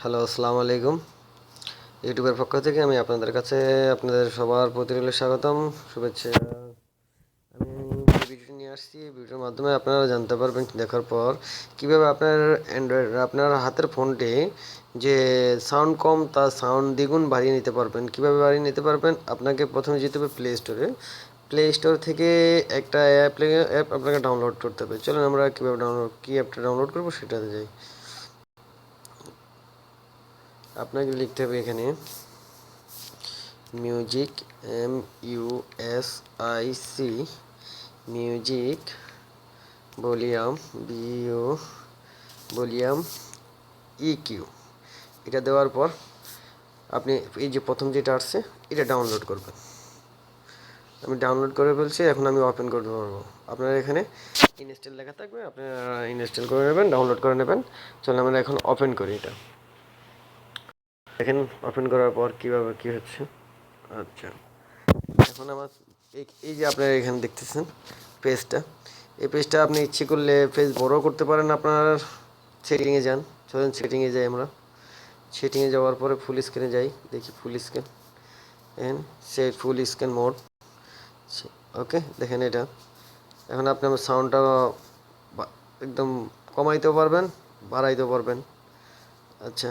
Hello, আসসালামু আলাইকুম। ইউটিউবের পক্ষ থেকে আমি আপনাদের কাছে, আপনাদের সবার প্রতি স্বাগতম, শুভেচ্ছা। আমি ভিডিওটি নিয়ে আসছি ভিডিওর মাধ্যমে আপনারা জানতে পারবেন দেখার পর, কীভাবে আপনার অ্যান্ড্রয়েড আপনার হাতের ফোনটি যে সাউন্ড কম, তার সাউন্ড দ্বিগুণ বাড়িয়ে নিতে পারবেন। কীভাবে বাড়িয়ে নিতে পারবেন? আপনাকে প্রথমে যেতে হবে প্লে স্টোরে প্লে স্টোর থেকে একটা অ্যাপ অ্যাপ আপনাকে ডাউনলোড করতে হবে। চলুন আমরা কীভাবে ডাউনলোড কী অ্যাপটা ডাউনলোড করব সেটাতে যাই। আপনাকে লিখতে হবে এখানে music M U S I C music volume BO volume E Q এটা দেওয়ার পর আপনি এই যে প্রথম যেটা আসছে, এটা ডাউনলোড করবেন। আমি ডাউনলোড করে ফেলছি, এখন আমি ওপেন করতে পারব আপনার এখানে ইনস্টল লেখা থাকবে, আপনারা ইনস্টল করে নেবেন ডাউনলোড করে নেবেন। চলুন আমরা এখন ওপেন করি এটা। দেখেন ওপেন করার পর কীভাবে কী হচ্ছে। আচ্ছা। এখন আমার এই যে আপনারা এখানে দেখতেছেন পেজটা, এই পেজটা আপনি ইচ্ছে করলে পেজ বড় করতে পারেন আপনার সেটিংয়ে যান। চলেন সেটিংয়ে যাই আমরা। সেটিংয়ে যাওয়ার পরে ফুল স্ক্রিনে যাই, দেখি ফুল স্ক্রিন এন সে ফুল স্ক্রিন মোড ওকে দেখেন এটা। এখন আপনি আমার সাউন্ডটা একদম কমাইতেও পারবেন, বাড়াইতেও পারবেন। আচ্ছা।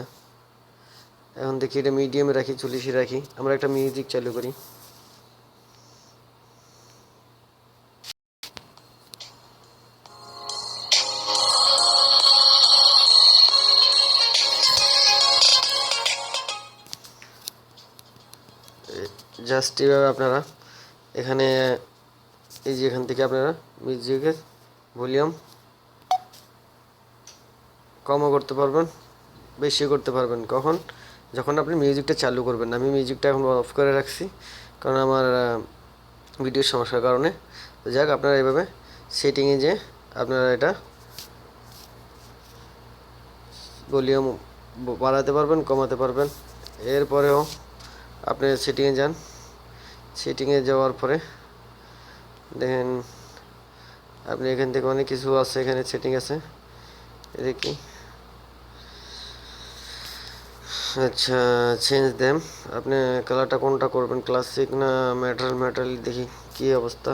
এখন দেখি এটা মিডিয়ামে রাখি, চল্লিশে রাখি। আমরা একটা মিউজিক চালু করি। জাস্ট এভাবে আপনারা এখানে, এই যে এখান থেকে আপনারা মিউজিকের ভলিউম কমও করতে পারবেন বেশি করতে পারবেন। কখন? যখন আপনি মিউজিকটা চালু করবেন আমি মিউজিকটা এখন অফ করে রাখছি, কারণ আমার ভিডিওর সমস্যার কারণে। যাক, আপনারা এইভাবে সেটিংয়ে যে আপনারা এটা ভলিউম বাড়াতে পারবেন, কমাতে পারবেন। এরপরেও আপনি সেটিংয়ে যান। সেটিংয়ে যাওয়ার পরে দেখেন, আপনি এখান থেকে অনেক কিছু আছে, এখানে সেটিং আছে। দেখি আচ্ছা চেঞ্জ দেম আপনি কালারটা কোনটা করবেন ক্লাসিক না মেটাল মেটাল দেখি কি অবস্থা।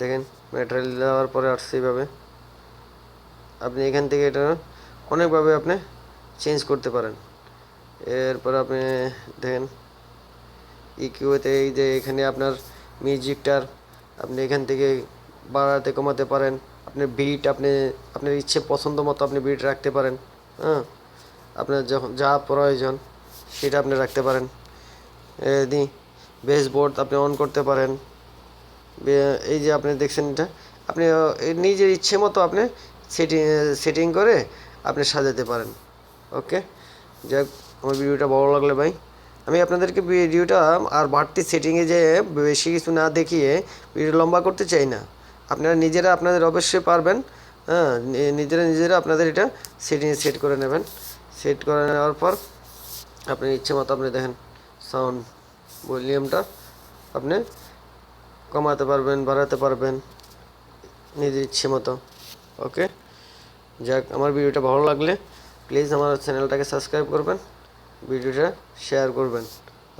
দেখেন মেটেরিয়াল দেওয়ার পরে আসছে এইভাবে। আপনি এখান থেকে এটা অনেকভাবে আপনি চেঞ্জ করতে পারেন। এরপর আপনি দেখেন ইকিউতে এই যে এখানে আপনার মিউজিকটার আপনি এখান থেকে বাড়াতে কমাতে পারেন। আপনার বিট আপনি, আপনার ইচ্ছে পছন্দ মতো আপনি বিট রাখতে পারেন। হ্যাঁ? আপনার যখন, যা প্রয়োজন, সেটা আপনি রাখতে পারেন। দি বেস বোর্ড আপনি অন করতে পারেন। এই যে আপনি দেখছেন এটা, আপনি নিজের ইচ্ছে মতো আপনি সেটিং সেটিং করে আপনি সাজাতে পারেন। ওকে? যাক, আমার ভিডিওটা ভালো লাগলে ভাই। আমি আপনাদেরকে ভিডিওটা আর বাড়তি সেটিংয়ে যে বেশি কিছু না দেখিয়ে ভিডিও লম্বা করতে চাই না। আপনারা নিজেরা আপনাদের অবশ্যই পারবেন হ্যাঁ নিজেরা নিজেরা আপনাদের এটা সেটিংয়ে সেট করে নেবেন। সেট করে নেওয়ার পর আপনি ইচ্ছে মতো আপনি দেখেন সাউন্ড ভলিউমটা আপনি কমাতে পারবেন, বাড়াতে পারবেন নিজের ইচ্ছে মতো। ওকে যাক, আমার ভিডিওটা ভালো লাগলে প্লিজ আমার চ্যানেলটাকে সাবস্ক্রাইব করবেন, ভিডিওটা শেয়ার করবেন।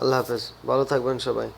আল্লাহ হাফেজ, ভালো থাকবেন সবাই।